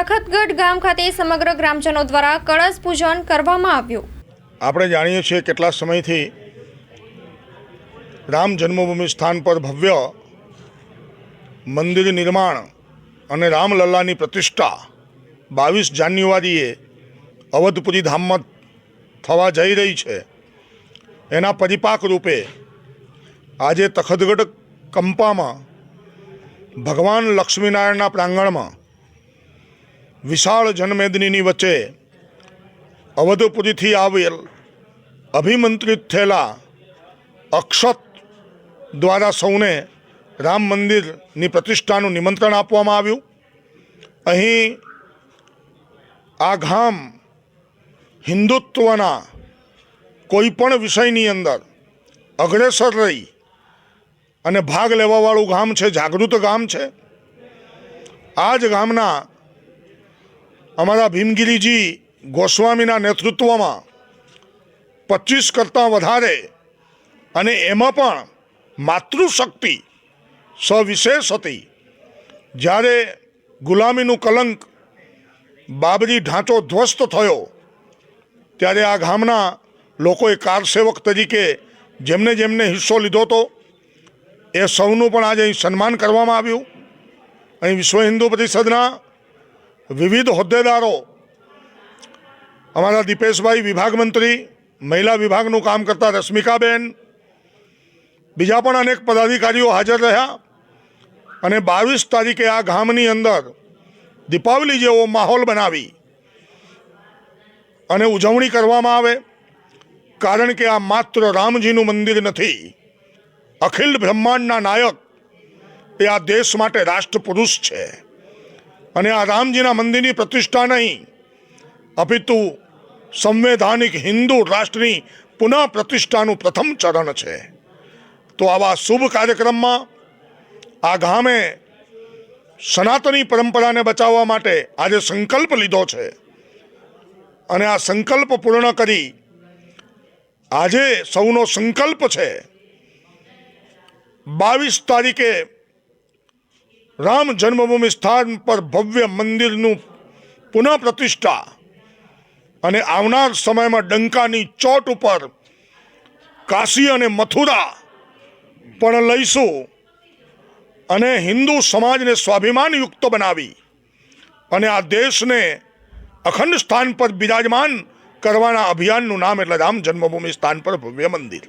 તખતગઢ ગામ ખાતે સમગ્ર ગ્રામજનો દ્વારા કળશ પૂજન કરવામાં આવ્યું. આપણે જાણીએ છીએ કેટલા સમયથી રામ જન્મભૂમિ સ્થાન પર ભવ્ય મંદિર નિર્માણ અને રામલલ્લાની પ્રતિષ્ઠા બાવીસ જાન્યુઆરીએ અવધપુરી ધામમાં થવા જઈ રહી છે. એના પરિપાક રૂપે આજે તખતગઢ કંપામાં ભગવાન લક્ષ્મીનારાયણના પ્રાંગણમાં વિશાળ જનમેદનીની વચ્ચે અવધપુરીથી આવેલ અભિમંત્રિત થયેલા અક્ષત દ્વારા સૌને રામ મંદિરની પ્રતિષ્ઠાનું નિમંત્રણ આપવામાં આવ્યું. અહીં આ ગામ હિન્દુત્વના કોઈપણ વિષયની અંદર અગ્રેસર રહી અને ભાગ લેવાવાળું ગામ છે, જાગૃત ગામ છે. આ જ ગામના અમારા ભીમગીરીજી ગોસ્વામીના નેતૃત્વમાં પચીસ કરતાં વધારે અને એમાં પણ માતૃશક્તિ સવિશેષ હતી. જ્યારે ગુલામીનું કલંક બાબરી ઢાંચો ધ્વસ્ત થયો, ત્યારે આ ગામના લોકોએ કારસેવક તરીકે જેમને જેમને હિસ્સો લીધો હતો, એ સૌનું પણ આજે અહીં સન્માન કરવામાં આવ્યું. અહીં વિશ્વ હિન્દુ પરિષદના વિવિધ હોદ્દેદારો, અમારા દીપેશભાઈ વિભાગ મંત્રી, મહિલા વિભાગનું કામ કરતા રશ્મિકાબેન, બીજા પણ અનેક પદાધિકારીઓ હાજર રહ્યા અને બાવીસ તારીખે આ ગામની અંદર દીપાવલી જેવો માહોલ બનાવી અને ઉજવણી કરવામાં આવે, કારણ કે આ માત્ર રામજીનું મંદિર નથી. અખિલ બ્રહ્માંડના નાયક એ આ દેશ માટે રાષ્ટ્રપુરુષ છે. અને આ રામજીના મંદિરની પ્રતિષ્ઠા નહીં. અપિતુ સંવૈધાનિક હિન્દુ રાષ્ટ્રની પુનઃ પ્રતિષ્ઠાનું પ્રથમ ચરણ છે. તો આવા શુભ કાર્યક્રમમાં આ ગામે સનાતની પરંપરાને બચાવવા માટે આજે સંકલ્પ લીધો છે. અને આ સંકલ્પ પૂર્ણ કરી આજે સૌનો સંકલ્પ છે. બાવીસ તારીખે રામ જન્મભૂમિ સ્થાન પર ભવ્ય મંદિરનું પુનઃ પ્રતિષ્ઠા અને આવનાર સમયમાં ડંકાની ચોટ ઉપર કાશી અને મથુરા પણ લઈશું. અને હિન્દુ સમાજને સ્વાભિમાનયુક્ત બનાવી. અને આ દેશને અખંડ સ્થાન પર બિરાજમાન કરવાના અભિયાનનું નામ એટલે રામ જન્મભૂમિ સ્થાન પર ભવ્ય મંદિર.